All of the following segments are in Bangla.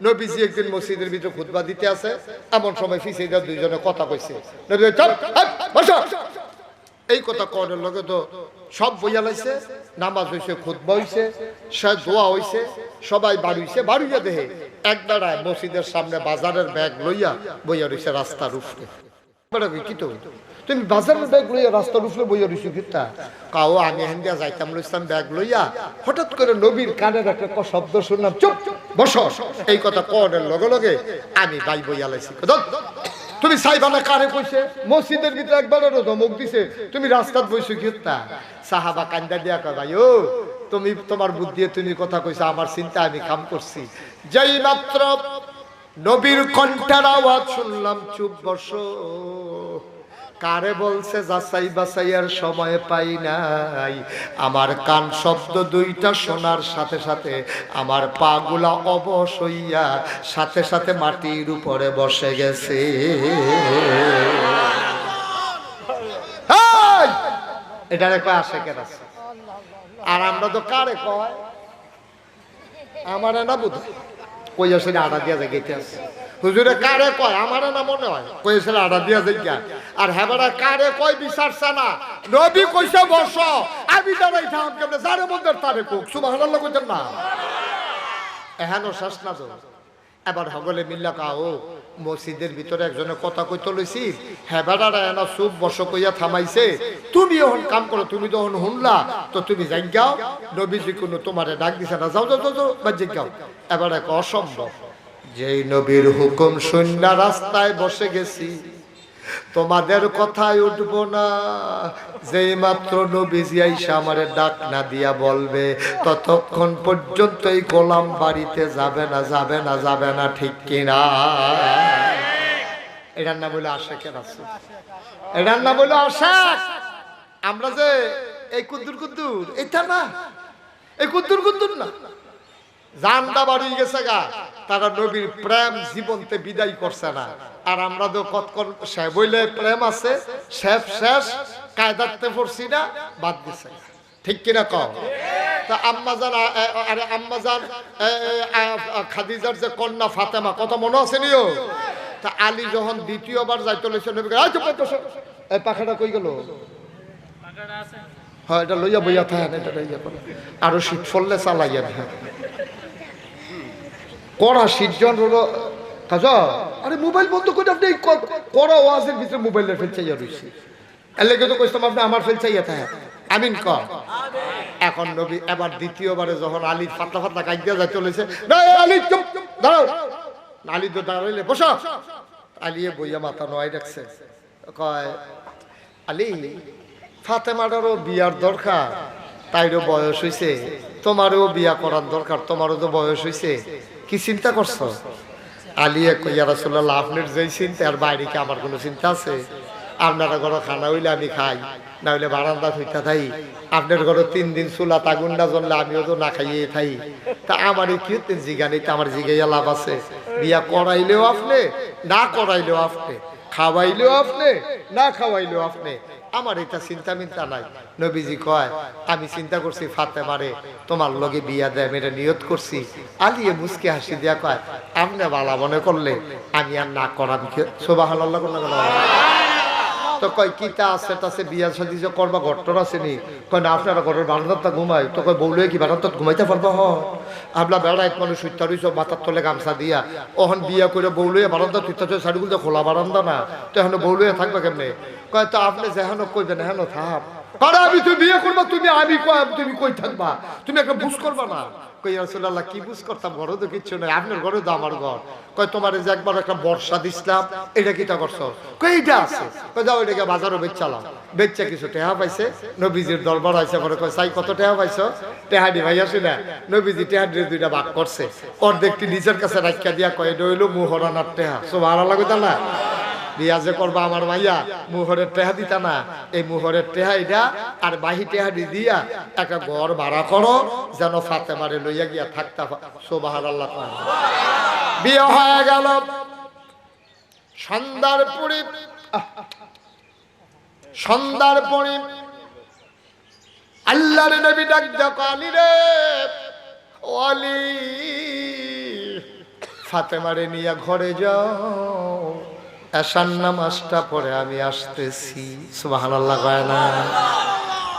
নবীজি একদিন মসজিদের ভিতরে খুদবা দিতে আছে এমন সময় ফিসেরা দুইজনে কথা কইছে। এই কথা কনের লগে তো সব বইয়া লাইছে, নামাজ হইছে খুদবা হইছে, সে দোয়া হইছে, সবাই বাড়িছে বাড়িয়ে দেহে এক বেড়ায় মসজিদের সামনে বাজারের ব্যাগ লইয়া বইয়া রইছে রাস্তার উপরে কি তো? তুমি বাজারের ব্যাগ লইয়া রাস্তার উপরে বইয়া রইছো কিতা? কাও, আমি হেন্দিয়া যাইতাম লইতাম ব্যাগ লইয়া। হঠাৎ করে নবীর কানের একটা শব্দ শুনলাম, চুপ, বসো। এই কথা কনের লগে লগে আমি বাই বইয়া লাইছি। তুমি সাইবানা কারে কইছে? মসজিদের ভিতরে একবারও ধমক দিছে। তুমি রাস্তাত বইছো কিতা? সাহাবা কান্দা দিয়া কয় ভাই ও তুমি তোমার বুদ্ধি তুমি কথা কইছো, আমার চিন্তা আমি কাম করছি। যেই মাত্র নবীর কণ্ঠের আওয়াজ শুনলাম, চুপ, বসো। কারে বলছে, যাচাই বাছাইয়ার সময় পাই নাই। আমার কান শব্দ দুইটা শোনার সাথে সাথে আমার পাগুলা অবশ হইয়া সাথে সাথে মাটির উপরে বসে গেছে! এটারে কয় আসে কেন আর আমরা তো কারে কয়? আমার না বুধ কই আসলে আডা দিয়া যায় গেতে আছে। হুজুরে কারে কয়? আমার না মনে হয়। আসলে আডা দিয়া যায় গিয়া আর হেবারা কারে কয় বিচারছে না? নবী কইছে বস আমি দাঁড়াই থাম কেমনে? যারে মধ্যে তারে কোক সুবহানাল্লাহ কইতেন না? এহানো শেষ না তো। এবার হগলে মিল্লা কাও মসজিদের ভিতরে একজনে কথা কইতে লইছি। হেবাডারা এনা চুপ বস কইয়া থামাইছে। তুমি এখন কাম করো তুমি তো এখন শুনলা তো তুমি যাও নবীজি কোনো তোমারে ডাক দিছে না। যাও যাও যাও, যাও বা যাও এবার এক অসম্ভব। যেই নবীর হুকুম শূন্য রাস্তায় বসে গেছি। তোমাদের কথায় উঠবো না। যেই মাত্র নবীজি আইসা আমারে ডাক না দিয়া বলবে, ততক্ষণ পর্যন্ত এই গোলাম বাড়িতে যাবে না যাবে না যাবে না, ঠিক কিনা? এটার নাম বলে আশেকের আছে এটার নাম বলে আশেক। আমরা যে এই কুদ্দুর কুদ্দুর, এটা না। এই কুদ্দুর কুদ্দুর না। জানদা বাড়ি গেছে গা। তারা নবীর প্রেম জীবনতে বিদায় করছে না। আর আমরা তো কতক্ষণ বইলে প্রেম আছে শেষ শেষ কায়দাতে পড়ছি না বাদ দিছে। ঠিক কিনা কম তা আম্মাজান আরে আম্মাজান খাদিজার যে কন্যা ফাতেমা কথা মনে আছে নিও? তা আলী যখন দ্বিতীয়বার যাইতে লেছে নবী কয়, "এই চুপ কর, বসো।" এই পাখাটা কই গেল? হ্যাঁ এটা লইয়া বইয়া থাকেন এটা লইয়া আরও শীত ফললে চালাইয়া হ্যাঁ। কড়া শীতজন হলো কাজা আরে মোবাইল বন্ধ করে আপনি এই কড়া ওয়াজের ভিতরে মোবাইলের ফেল চাইয়া রয়েছে এর লেগে তো কইতাম আপনি আমার ফেল চাইয়া থাকে আমিন ক। এখন নবী, এবার দ্বিতীয়বারে যখন আলী ফাতলা ফাতলা কাজ দিয়ে যায় চলেছে, না আলী, চুপ, দাঁড়াও। আলী তো দাঁড়াইলে, বসো। আলিয়ে বইয়া মাথা নয় রাখছে। কয়, আলী, ফাতেমাটারও বিয়ার দরকার, তাইরও বয়স হইছে। তোমারও বিয়া করার দরকার, তোমারও তো বয়স হইছে। কি চিন্তা করছ? আলিয়া কইয়া রাসুল্লাহ আপনার যেই চিন্তা আর বাইরে কি আমার কোনো চিন্তা আছে? আপনারা ঘরে খানা হইলে আমি খাই, না হইলে বারান্দা থইতা থাই। আপনার ঘরে তিন দিন চুলা তাগুন না জ্বললে আমিও তো না খাইয়ে থাই। তা আমার এই কিউ জিগা নেই আমার জিগাইয়া লাভ আছে। বিয়া করাইলেও আপনি, না করাইলেও আপনি। খাওয়াইলেও আপনি, না খাওয়াইলেও আপনি। আমার এটা চিন্তা মিন্তা নাই। নবীজি কয়, আমি চিন্তা করছি ফাতে মারে তোমার লগে বিয়া দেয় এটা নিয়ত করছি। আলিয়ে মুসকে হাসি দিয়া কয়, আপনি বালা মনে করলে, আমি আর না করাম সোবাহ তো কয় কিতা আছে তাছে বিয়া শাদি যে করবা, ঘটনা আছে নি? কয়, না, আপনারা ঘরের বারান্দাত ঘুমাই। তো কয়, বউলে কি বারান্দাত ঘুমাইতে পারবা হ? আপনার বেড়ায় মানুষ সুইতা রইছ মাথার তলে গামছা দিয়া। ওহন বিয়া করে বউলুয়ে বারান্দা তুইতা শাড়িগুলো তো খোলা বারান্দা না, তো এখন বউলুয়ে থাকবা কেমনে? কয়, তো আপনি যেহেন কইবেন হেন থাক কারণ আমি তুমি বিয়ে করবা, তুমি আমি কয়, তুমি কই থাকবা? তুমি একটা বুঝ করবা না? কই কি বুঝ করতাম? তো কিচ্ছু নাই। আপনার ঘরে তো আমার ঘর। কয় তোমার যে একবার একটা বর্ষা দিছিলাম, এটা কিটা কই আছে। কই, যাও, এটাকে বেচালাম বেচা কিছু টেহা পাইছে। নবীজির দরবার আইসা পরে কয় সাই কত টেহা পাইছো? টেহাডি ভাই, আসে না। নবীজি টেহাডি দুইটা ভাগ করছে। অর্ধেকটি নিজের কাছে রাখিয়া দিয়া কয়, এটা হইল মুহরানার টেহা। সব লাগে না? বিয়া যে করবা আমার মাইয়া মুহরের টেহা দিতা না। এই মুহরের টেহা এটা আর বাহি টেহা দিয়া একটা ঘর ভাড়া করো, যেন ফাতে মারে লইয়া গিয়া থাকতা সোবাহার আল্লাহ। বিয়ে হয়ে গেল। সন্ধ্যার পরে সন্ধ্যার পরে আল্লাহর নবী ডাক দেখো আলী রে আলী, ফাতেমারে নিয়ে ঘরে যাও। এসান নামাজটা পরে আমি আসতেছি। সুবহানাল্লাহ কয় না?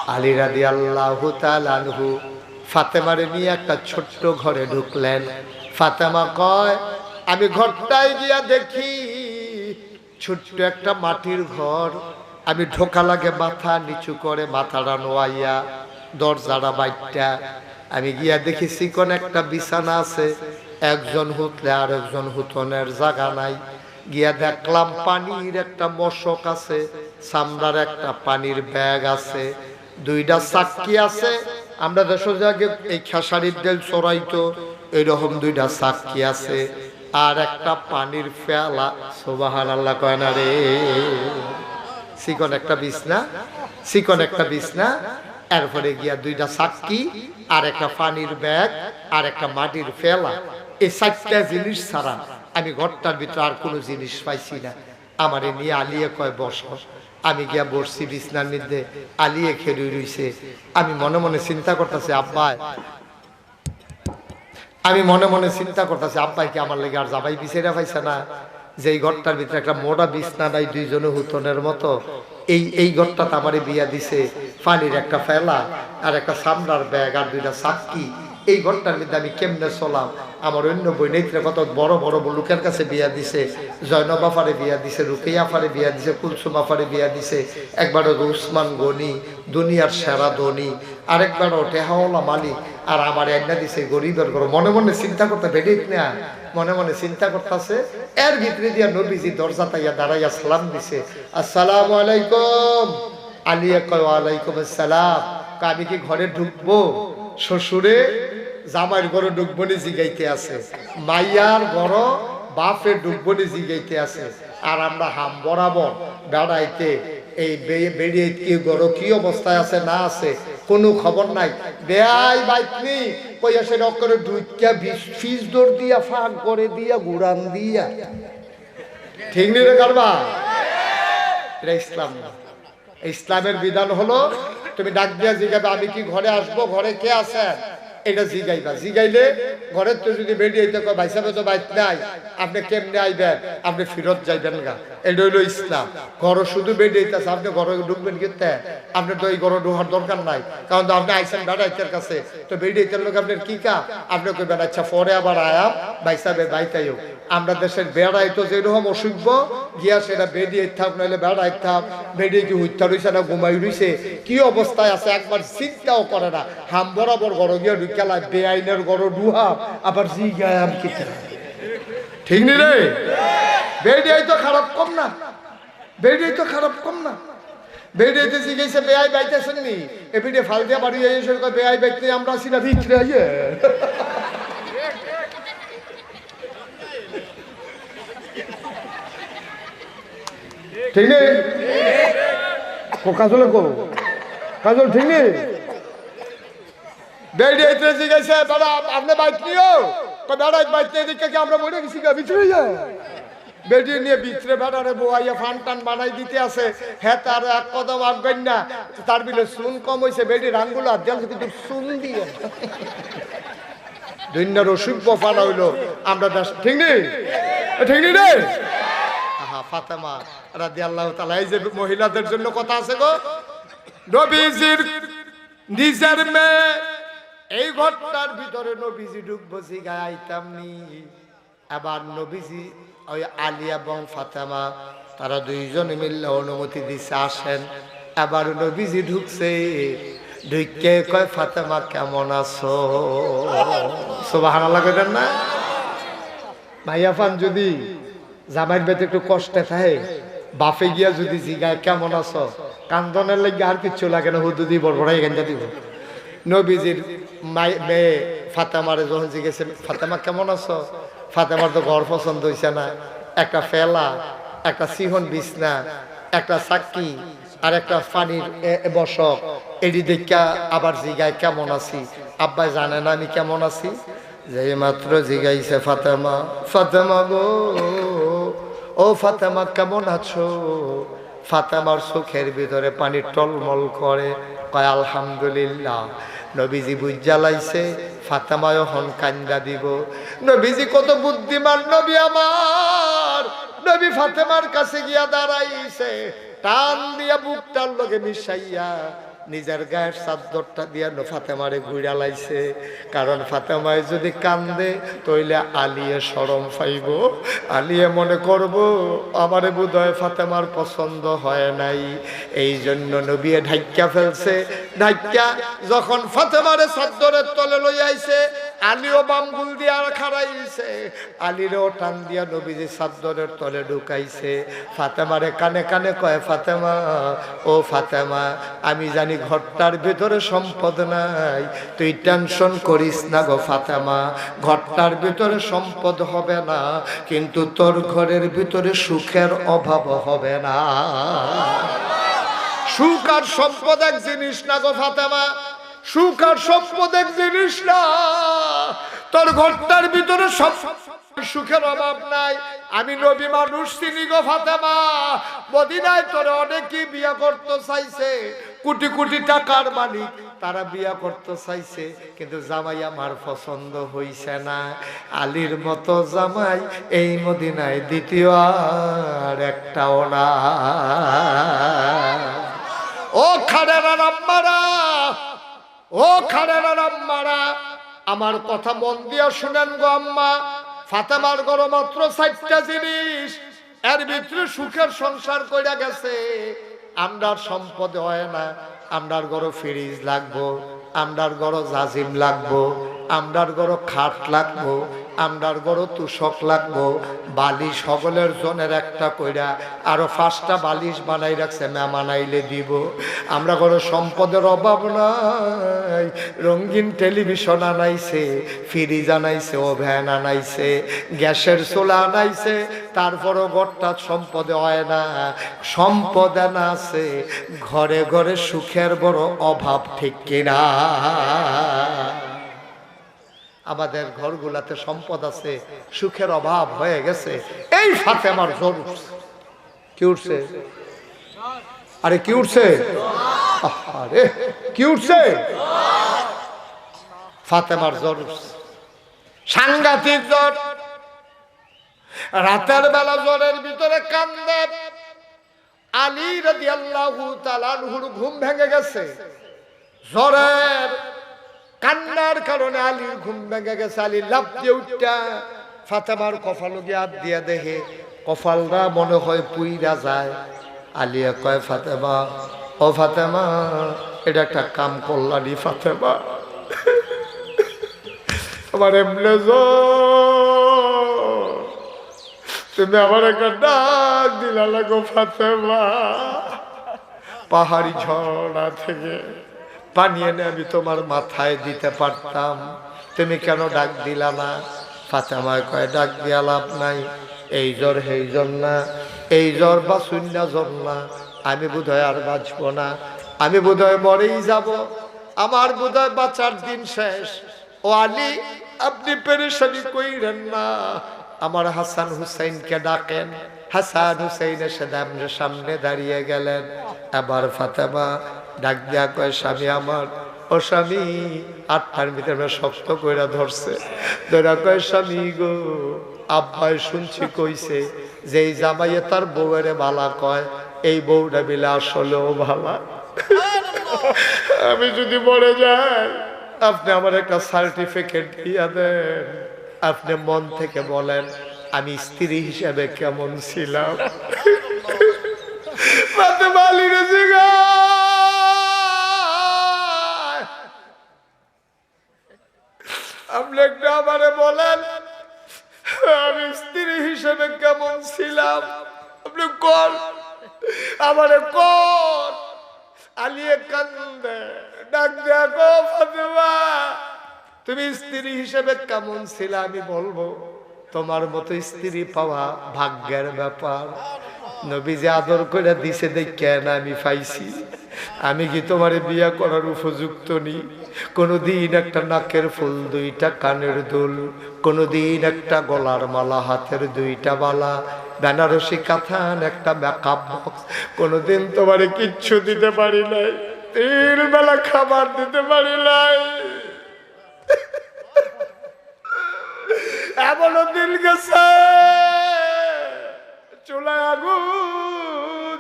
আলী রাদি আল্লাহ আনহু, ফাতেমারে নিয়ে একটা ছোট্ট ঘরে ঢুকলেন। ফাতেমা কয়, আমি ঘরটায় গিয়া দেখি ছোট্ট একটা মাটির ঘর। আমি ঢোকা লাগে মাথা নিচু করে, মাথাটা নোয়াইয়া, দরজাটা বাইটটা। আমি গিয়া দেখি চিকন একটা বিছানা আছে। একজন হুতলে আর একজন হুতনের জায়গা নাই। গিয়া দেখলাম পানির একটা মশক আছে সামরার একটা পানির ব্যাগ আছে, দুইটা চাক্কি আছে। আমরা দেশ আগে এই খেসারির দেল চড়াইতো এরকম দুইটা চাক্কি আছে আর একটা পানির ফেলা। সোবাহান আল্লাহ কয় না রে। চিকন একটা বিছনা চিকন একটা বিছনা এরপরে গিয়া দুইটা চাক্কি, আর একটা পানির ব্যাগ, আর একটা মাটির ফেলা। এই চারটা জিনিস ছাড়া আমি ঘরটার ভিতরে আর কোনো জিনিস পাইছি না। আমারে নিয়ে আলিয়ে কয়, বস, আমি গিয়া বসছি বিছনার মধ্যে, আলিয়ে খেলু রইছে। আমি মনে মনে চিন্তা করতেছি, আব্বাই। আমি মনে মনে চিন্তা করতেছি, আব্বাই কি আমার লেগে আর যাবাই বিছাইরা পাইছে না? যে এই ঘরটার ভিতরে একটা মোটা বিছনা নাই, দুইজনে হুতনের মতো। এই এই ঘরটাতে আমারে বিয়া দিছে, পানির একটা ফেলা আর একটা সামলার ব্যাগ আর দুইটা সাক্ষী এই ঘরটার মধ্যে আমি কেমনে চলাম? আমার অন্য বই নেত্রে কত বড় বড় লোকের কাছে বিয়া দিছে, জয়নব আফারে বিয়া দিছে রুকেই আফারে বিয়া দিছে, কুলসুম আফারে বিয়া দিছে একবার হলো উসমান গনি, দুনিয়ার সেরা ধনী আরেকবার টেহাওয়ালা মালিক, আর আমার একটা দিছে গরিবের ঘর। মনে মনে চিন্তা করতে বেডিক না মনে মনে চিন্তা করতেছে, এর ভিতরে দিয়া নবীজি দরজা তাইয়া দাঁড়াইয়া সালাম দিছে, আসসালামু আলাইকুম। আলিয়া কয়, ওয়ালাইকুম আসসালাম। আমি কি ঘরে ঢুকবো? শ্বশুরে জামাইয়ের ঘরে ঢুকবনি জিগাইতে আছে। মাইয়ার ঘর বাপে ঢুকবনি জিগাইতে আছে। আর আমরা হাম বরাবর বেড়াইতে এই বেরিয়ে কি গড় কি অবস্থায় আছে, না আছে, কোনো খবর নাই। বেয়াই বাইকনি কইয়া সে করে ঢুকিয়া ফিস দৌড় দিয়া, ফাঁক করে দিয়া, গুড়ান দিয়া। ঠিক নেই রে কারবা? এটা ইসলাম না। ইসলামের বিধান হলো, তুমি ডাক দিয়া জিগাবে, আমি কি ঘরে আসব? ঘরে কে আছেন? এটা জিগাইবা। জিগাইলে ঘরের তো যদি বেরিয়ে হইতে ভাই সাহেব তো বাইত নাই। আপনি কেমনে আইবেন? আপনি ফিরত যাইবেন গা। এটা হইল ইসলাম। ঘর শুধু বেরিয়ে হইতেছে, আপনি ঘরে ঢুকবেন কিতে? আপনি তো এই ঘরে ঢুকার দরকার নাই। কারণ আপনি আইসেন বেড়াইতের কাছে। তো বেরিয়ে হইতে লোক আপনার কি কা? আপনি কইবেন আচ্ছা পরে আবার আয়াম। ভাই সাহেব বাইতাইও আমরা দেশের বেড়াই তো যেরকম অসুখ গিয়া সেটা বেরিয়ে থাক নাহলে বেড়াই থাক বেরিয়ে কি হত্যা রইছে না ঘুমাই রইছে। কি অবস্থায় আছে একবার চিন্তাও করে না। হাম বরাবর গড় গিয়া ঢুকেলা বেআইনের গড় ডুহা আবার জি গায় আম কি ঠিক নি রে? বেরিয়ে তো খারাপ কম না। বেরিয়ে তো খারাপ কম না। বেরিয়েতে শিখেছে বেআই বাইতেছেন নি? এপিডে ফাল দিয়া বাড়ি কয়, বেআই বাইতে আমরা আসি না ঠিক নেই? কাজলে ঠিক নেই? দিকে কি আমরা বেরিয়ে নিয়ে বোয়াইয়া ফান টান বানাই দিতে আছে। হ্যাঁ তার এক কদম তার বিলে সুন কম হয়েছে বেডি রাঙ্গুলো কিন্তু সুন দিয়ে। দুনিয়ার অসুখ হইল, আমরা ঠিক নেই? ঠিক নেই রে? ফাতেমা রাদি আল্লাহ তালা এই যে মহিলাদের জন্য কথা আছে গো। নবীজির নিজের মেয়ে, এই ঘরটার ভিতরে নবীজি ঢুকবো গায়ে আইতাম নি। আবার নবীজি, ওই আলী এবং ফাতেমা, তারা দুইজন মিললে অনুমতি দিছে, আসেন। আবার নবীজি ঢুকছে, ঢুকে কয়, ফাতেমা, কেমন আছো? সোবাহান লাগেন না? ভাইয়া ফান যদি জামাইয়ের বেতে একটু কষ্টে থাকে। বাপে গিয়া যদি জিগায়, কেমন আছো? কান্দনের লাগে আর কিচ্ছু লাগে না, হুদুদি বড়বড়াই গেঞ্জা দিব। নবীজির মাই, মেয়ে ফাতেমারে যখন জিজ্ঞেসে, ফাতেমা, কেমন আছো? ফাতেমার তো ঘর পছন্দ হয়েছে না। একটা ফেলা, একটা সিহন বিছনা, একটা সাক্ষী আর একটা পানির বসক। এটি দেখা আবার জিগায়, কেমন আছি? আব্বাই জানে না আমি কেমন আছি? যে মাত্র জিগাইছে ফাতেমা ফাতেমা গো। ও ফাতেমা, কেমন আছো? ফাতেমার চোখের ভিতরে পানি টলমল করে। কয়, আলহামদুলিল্লাহ। নবীজি বুঝালাইছে ফাতেমায় হন কান্দা দিব। নবীজি কত বুদ্ধিমান নবী আমার। নবী ফাতেমার কাছে গিয়া দাঁড়াইছে। টান দিয়া বুকটার লগে মিশাইয়া নিজের গায়ের চাদরটা দিয়া ফাতেমারে ঘুরা লাইছে। কারণ ফাতেমায় যদি কান্দে, তইলে আলিয়ে সরম পাইব। আলিয়ে মনে করব, আমারে বোধহয় ফাতেমার পছন্দ হয় নাই। এই জন্য নবিয়ে ঢাইকা ফেলছে। ঢাইকা যখন ফাতেমারে চাদরের তলে লই আইছে, আলিও বামগুল দিয়া খাড়াইছে। আলিরও টান দিয়া নবীজি চাদরের তলে ঢুকাইছে। ফাতেমারে কানে কানে কয়, ফাতেমা, ও ফাতেমা, আমি জানি ঘরটার ভিতরে সম্পদ নাই। তুই টেনশন করিস না গো ফাতেমা, ঘরটার ভিতরে সম্পদ হবে না, কিন্তু তোর ঘরের ভিতরে সুখের অভাব হবে না। সুখ আর সম্পদ এক জিনিস না গো ফাতেমা, সুখ আর সম্পদ এক জিনিস না। তোর ঘরটার ভিতরে সব সুখের অভাব নাই। আমি নবী মানুষ চিনি গো ফাতেমা, মদিনায় তোরে অনেকেই বিয়ে করতে চাইছে। কোটি কোটি টাকার মালিক। তারা বিয়া করতে চাইছে, কিন্তু জামাই আমার পছন্দ হইছে না। আলীর মতো জামাই এই মদিনায় দ্বিতীয় আর একটাও না। ও খাড়েরা রাম্মারা, ও খাড়েরা রাম্মারা, আমার কথা মন দিয়া শুনেন গো আম্মা। ফাতেমার গরো মাত্র চারটা জিনিস, এর ভিতরে সুখের সংসার কইরা গেছে। আমরার সম্পদ হয় না আমরার গরো ফ্রিজ লাগবো আমরার গরো জাজিম লাগবো আমরার গরো খাট লাগবো, আমরার গরো তুষক লাগবো, বালিশ সকলের জনের একটা কইরা আরও পাঁচটা বালিশ বানাই রাখছে, মেহমান আইলে দিব। আমরা গরো সম্পদের অভাব নাই, রঙিন টেলিভিশন আনাইছে, ফ্রিজ আনাইছে ওভ্যান আনাইছে, গ্যাসের চুলা আনাইছে, তারপরও গড়টা সম্পদে হয় না, সম্পদ না আছে, ঘরে ঘরে সুখের বড় অভাব ঠিক কিনা? আমাদের ঘরগুলাতে সম্পদ আছে, সুখের অভাব হয়ে গেছে। এই সাথে আমার জোর উঠছে। কি উঠছে? আরে কি উঠছে? আরে কি উঠছে? ফাতেমার জ্বর উঠছে। সাংঘাতিক জ্বর। রাতের বেলা জ্বরের ভিতরে কান্দে। আলী রাজি আল্লাহ ঘুম ভেঙে গেছে। জ্বরের কান্নার কারণে আলীর ঘুম ভেঙে গেছে। আলী লাভ দিয়ে উঠটা ফাতেমার কপাল গিয়ে হাত দিয়ে দেখে। কফালরা মনে হয় পুইরা যায়। আলিয়া কয়, ফাতেমা, ও ফাতেমা, এটা একটা কাম করলানি ফাতেমা। আমার এমনি। তুমি আমার একটা ডাক দিলা লাগো, ফাতেমা। পাহাড়ি ঝর্ণা থেকে পানি এনে আমি তোমার মাথায় দিতে পারতাম। তুমি কেন ডাক দিলা না? ফাতেমায় কয়, ডাক দিয়া লাভ নাই। এই জ্বর সেই জ্বর না। এই জ্বর বা শূন্য জ্বর না। আমি বোধহয় আর বাঁচব না। আমি বোধহয় মরেই যাব। আমার বোধহয় বাঁচার দিন শেষ। ও আলী, আপনি পেরেশানি কইরেন না। আমার হাসান হুসাইনকে ডাকেন। হাসান হুসাইন এসে সামনে দাঁড়িয়ে গেলেন। এবার ফাতেমা ডাক দেয়া কয়, স্বামী আমার, ও স্বামী আটটার ভিতরে শক্ত কইরা ধরছে। ধরা কয়, স্বামী গো, আব্বাই শুনছি কইছে যে এই জামাইয়ে তার বউয়েরে ভালা কয়, এই বউটা বিলে আসলেও ভালা। আমি যদি মরে যাই, আপনি আমার একটা সার্টিফিকেট দিয়া দেন। আপনি মন থেকে বলেন, আমি স্ত্রী হিসেবে কেমন ছিলাম? আমারে কর আলিয়ে কান্দে, ডাক গো ফাতেমা, তুমি স্ত্রী হিসেবে কেমন ছিল আমি বলব? তোমার মতো স্ত্রী পাওয়া ভাগ্যের ব্যাপার। নবী যে আদর করে দিছে দেখ কেন আমি পাইছি। আমি কি তোমার বিয়া করার উপযুক্ত নি? কোনোদিন একটা নাকের ফুল দুইটা কানের দুল, কোনোদিন একটা গলার মালা, হাতের দুইটা বালা বেনারসি কাথান একটা মেকআপ বক্স কোনোদিন তোমারে কিচ্ছু দিতে পারি নাই, তিন বেলা খাবার দিতে পারি নাই। এমনও দিন গেছে। আগুন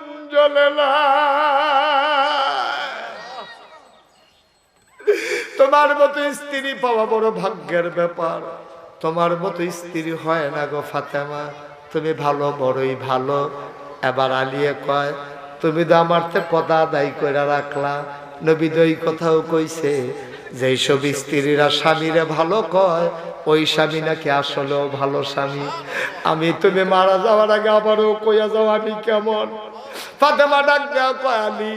তোমার মতো স্ত্রী পাওয়া বড় ভাগ্যের ব্যাপার। তোমার মতো স্ত্রী হয় না গো ফাতেমা। তুমি ভালো, বড়ই ভালো। এবার আলিয়ে কয়, তুমি তো আমার তে পদা আদায় করে রাখলা। নবী তো কথাও কইছে যে সব স্ত্রীরা স্বামীরে ভালো কয় ওই স্বামী নাকি আসলেও ভালো স্বামী। আমি তুমি মারা যাওয়ার আগে আবারও কইয়া যাও আমি কেমন। ফাতেমা ডাক আলী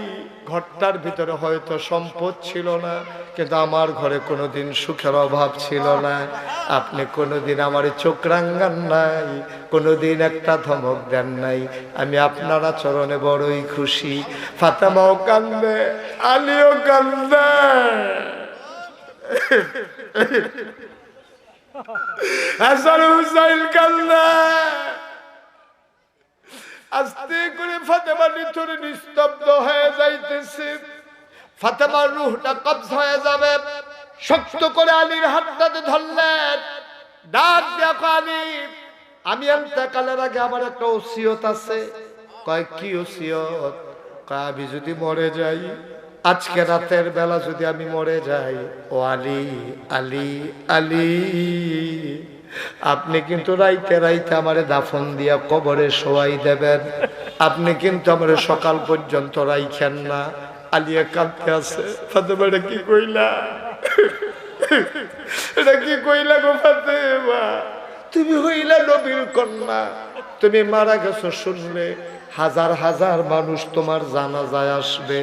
ঘরটার ভিতরে হয়তো সম্পদ ছিল না, কিন্তু আমার ঘরে কোনোদিন সুখের অভাব ছিল না। আপনি কোনোদিন আমার চোখ রাঙ্গান নাই, কোনোদিন একটা ধমক দেন নাই। আমি আপনারা চরণে বড়ই খুশি। ফাতেমাও কান্দে, আলিও কান্দে। হাসান হুসাইন কান্দে। আস্তে করে ফাতেমা নিথুরে নিস্তব্ধ হয়ে যাইতেছে। ফাতেমার রুহটা কবজ হয়ে যাবে। শক্ত করে আলীর হাতটাতে ধরলেন, ডাক দেখো আলী। আমি এতেকালের আগে আমার একটা ওসিয়ত আছে। কয়, কি ওসিয়ত? কয়, আমি যদি মরে যাই আজকে রাতের বেলা যদি আমি মরে যাই, ও আলী আলী আলী, আপনি কিন্তু রাইতে রাইতে আমারে দাফন দিয়া কবরে শোয়াই দেবেন। আপনি কিন্তু আমার সকাল পর্যন্ত রাইখেন না। আলিয়া কাঁদতে আছে, ফাতেমা, এটা কি কইলা? এটা কি কইলা গো ফাতেমা? তুমি হইলা নবীর কন্যা। তুমি মারা গেছো শুনলে। হাজার হাজার মানুষ তোমার জানা যায় আসবে।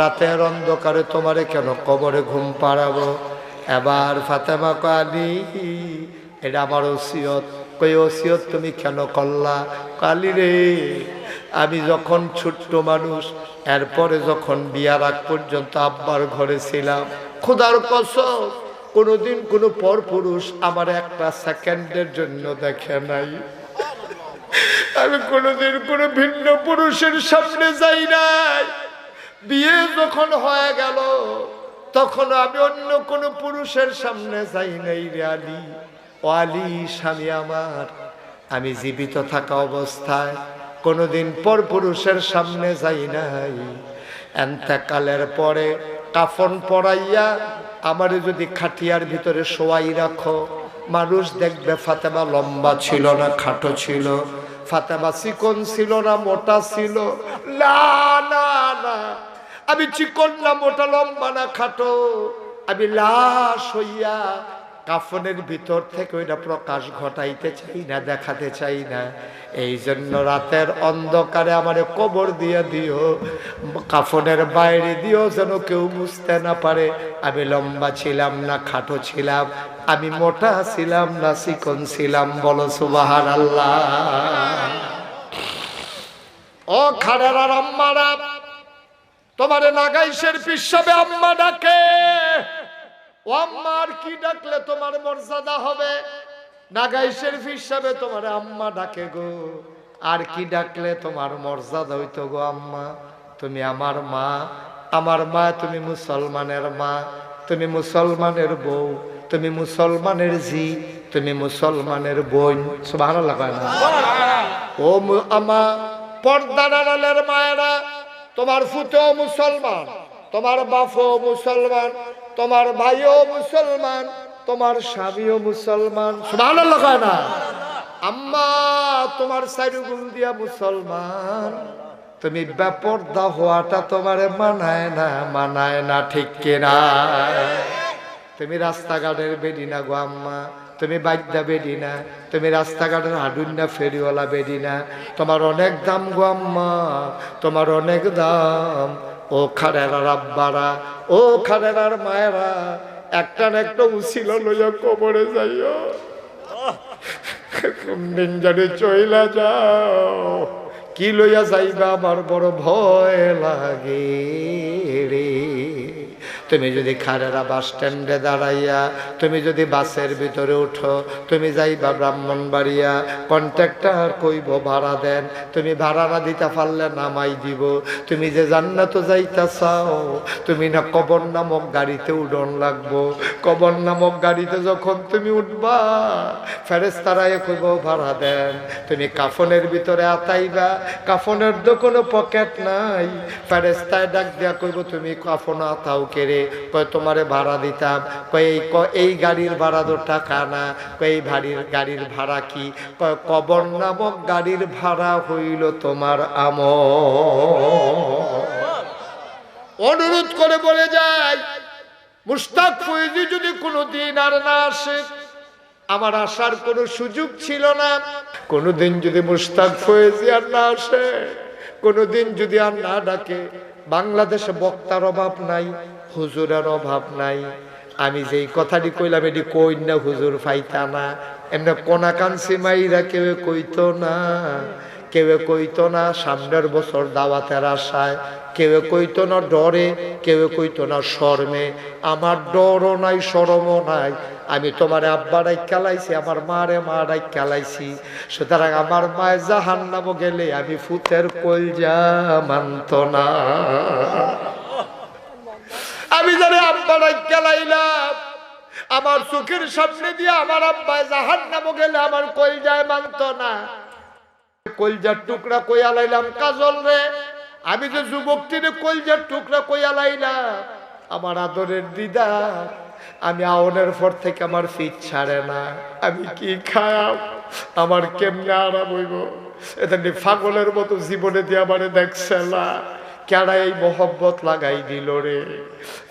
রাতের অন্ধকারে তোমারে কেন কবরে ঘুম পাড়াবো? এবার ফাতেমা কালি এটা আমার ওসিয়ত। কই ওসিয়ত তুমি কেন করলা? কালি রে, আমি যখন ছোট্ট মানুষ, এরপরে যখন বিয়ার আগ পর্যন্ত আব্বার ঘরে ছিলাম, খোদার কসম, কোনোদিন কোনো পর পুরুষ আমার একটা সেকেন্ডের জন্য দেখে নাই। আমি কোনোদিন কোনো ভিন্ন পুরুষের সামনে যাই নাই। বিয়ে যখন হয়ে গেল, তখন আমি অন্য কোনো পুরুষের সামনে যাই নাই রে আলী। ও আলী, স্বামী আমার, আমি জীবিত থাকা অবস্থায় কোনোদিন পর পুরুষের সামনে যাই নাই। এন্তেকালের পরে কাফন পরাইয়া আমারে যদি খাটিয়ার ভিতরে শোয়াই রাখো মানুষ দেখবে ফাতেমা লম্বা ছিল না, খাটো ছিল। ফাতেমা চিকন ছিল না, মোটা ছিল। না না না। আমি চিকন না, মোটা, লম্বা না, খাটো। আমি লাশ হইয়া কাফনের ভিতর থেকে ওইটা প্রকাশ ঘটাইতে চাই না, দেখাতে চাই না। এই জন্য রাতের অন্ধকারে আমারে কবর দিয়ে দিও, কাফনের বাইরে দিও যেন কেউ বুঝতে না পারে। আমি লম্বা ছিলাম না খাটো ছিলাম, আমি মোটা ছিলাম না চিকন ছিলাম, বলো সুবাহার আল্লাহ ও খাড়ার আম্মারা তোমারে নাগাইশের পিসাবে আম্মা ডাকে। আম্মার কি ডাকলে তোমার মর্যাদা হবে? নাগাইশের হিসাবে তোমার আম্মা ডাকে গো। আর কি ডাকলে তোমার মর্যাদা হইতো গো আম্মা? তুমি আমার মা। আমার মা তুমি মুসলমানের মা। তুমি মুসলমানের বউ। তুমি মুসলমানের জি তুমি মুসলমানের বোন। সুবহানাল্লাহ কয় না? ও আমা পর্দার আড়ালের মায়েরা, তোমার ফুতেও মুসলমান। তোমার বাপও মুসলমান, তোমার ভাইও মুসলমান, তোমার স্বামীও মুসলমান। সুবহানাল্লাহ কয় না? আম্মা, তোমার সাইরুগুল দিয়া মুসলমান। তুমি বেপর্দা হওয়াটা তোমারে মানায় না মানায় না, ঠিক কিনা? তুমি রাস্তাঘাটের বেডি না গো আম্মা, তুমি বাদ্যা বেডি না, তুমি রাস্তাঘাটের হাডুন্না ফেরিওয়ালা বেডি না। তোমার অনেক দাম গো আম্মা, তোমার অনেক দাম। ও খারেরার আব্বারা ও খারেরার মায়েরা, একটা না একটা উছিল লইয়া কবরে যাইও। কোনদিন জানি চইলা যাও। কি লইয়া যাইবা আমার বড় ভয় লাগে রে। তুমি যদি খারেরা বাস স্ট্যান্ডে দাঁড়াইয়া, তুমি যদি বাসের ভিতরে উঠো, তুমি যাইবা ব্রাহ্মণবাড়িয়া কন্ট্রাক্টর কইব ভাড়া দেন, তুমি ভাড়া না দিতে পারলে নামাই দিব, তুমি যে জান্নাত যাইতা চাও তুমি না কবর নামক গাড়িতে উডন লাগবো, কবর নামক গাড়িতে যখন তুমি উঠবা ফেরেস্তারায় কইব ভাড়া দেন, তুমি কাফনের ভিতরে আতাইবা, কাফনের তো কোনো পকেট নাই ফেরেস্তায় ডাক দিয়া কইব, তুমি কাফন আতাও কেড়ে কয়, তোমারে ভাড়া দিতাম। কয়, এই এই গাড়ির ভাড়া তো টাকা না। কয়, এই ভাড়ির গাড়ির ভাড়া কি? কবর নামক গাড়ির ভাড়া হইল তোমার আম অনুরোধ করে বলে যায় মুস্তাক ফৈজি যদি কোনো দিন আর না আসে, আমার আসার কোনো সুযোগ ছিল না। কোনোদিন যদি মুস্তাক ফয়েজি আর না আসে, কোনোদিন যদি আর না ডাকে, বাংলাদেশে বক্তার অভাব নাই। হুজুরের অভাব নাই। আমি যেই কথাটি কইলাম, এটি কই না হুজুর ফাইতা না। এমনি কোনা কানসি মাইরা কেউ কইতো না, কেউ কইতো না সামনের বছর দাওয়াতের আশায়। কেউ কইতো না ডরে, কেউ কইতো না শর্মে। আমার ডরও নাই, শরমও নাই। আমি তোমার আব্বারাই খেলাইছি আমার মারে মারাই খেলাইছি সুতরাং আমার মায়ের জাহান নামো গেলে আমি ফুতের কলজা মানত না। আমি জানি আব্বারাই খেলাইলাম আমার চোখের সামনে দিয়ে আমার আব্বায় জাহান নামো গেলে আমার কলজায় মানত না। কলজার টুকরা কইয়া লাইলাম, কাজল রে, আমি যে যুবকটির কলজার টুকরা কইয়া লাইলাম, আমার আদরের দিদা আমি আওনের পর থেকে আমার ফিট ছাড়ে না। আমি কি খায়াম আমার কেমনে আরাম হইব? এটা নিয়ে পাগলের মতো জীবনে দিয়ে আমারে দেখছে না। কেডা এই মোহব্বত লাগাই দিল রে।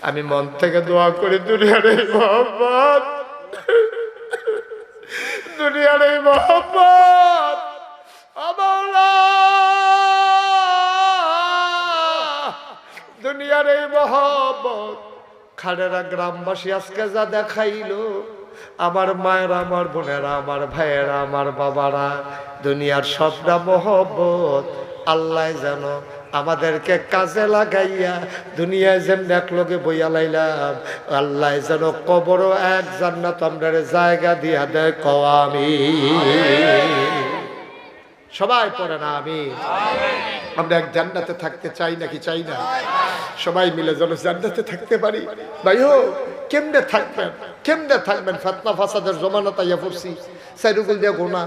আমি মন থেকে দোয়া করি, দুনিয়ার এই মোহব্বত। দুনিয়ার এই মোহব্বত। দুনিয়ার এই মহব্বত। খালেরা গ্রামবাসী আজকে যা দেখাইলো, আমার মায়েরা, আমার বোনেরা, আমার ভাইয়েরা, আমার বাবারা, দুনিয়ার সবটা মহব্বত, আল্লাহ যেন আমাদেরকে কাজে লাগাইয়া দুনিয়ায় যেন একলগে বইয়া লাইলাম, আল্লাহ যেন কবর এক জান্নাত আমরা জায়গা দিয়া দেয় কওয়ামি সবাই পড়ে না আমি আমরা এক জান্নাতে থাকতে চাই নাকি চাই না? সবাই মিলে যেন জান্নাতে থাকতে পারি। ভাই হো, কেমনে থাকবেন? কেমনে থাকবেন? ফাতনা ফাসাদের জমানা তাইয়া পড়ছি। সাইরুকুল দিয়ে গোনা।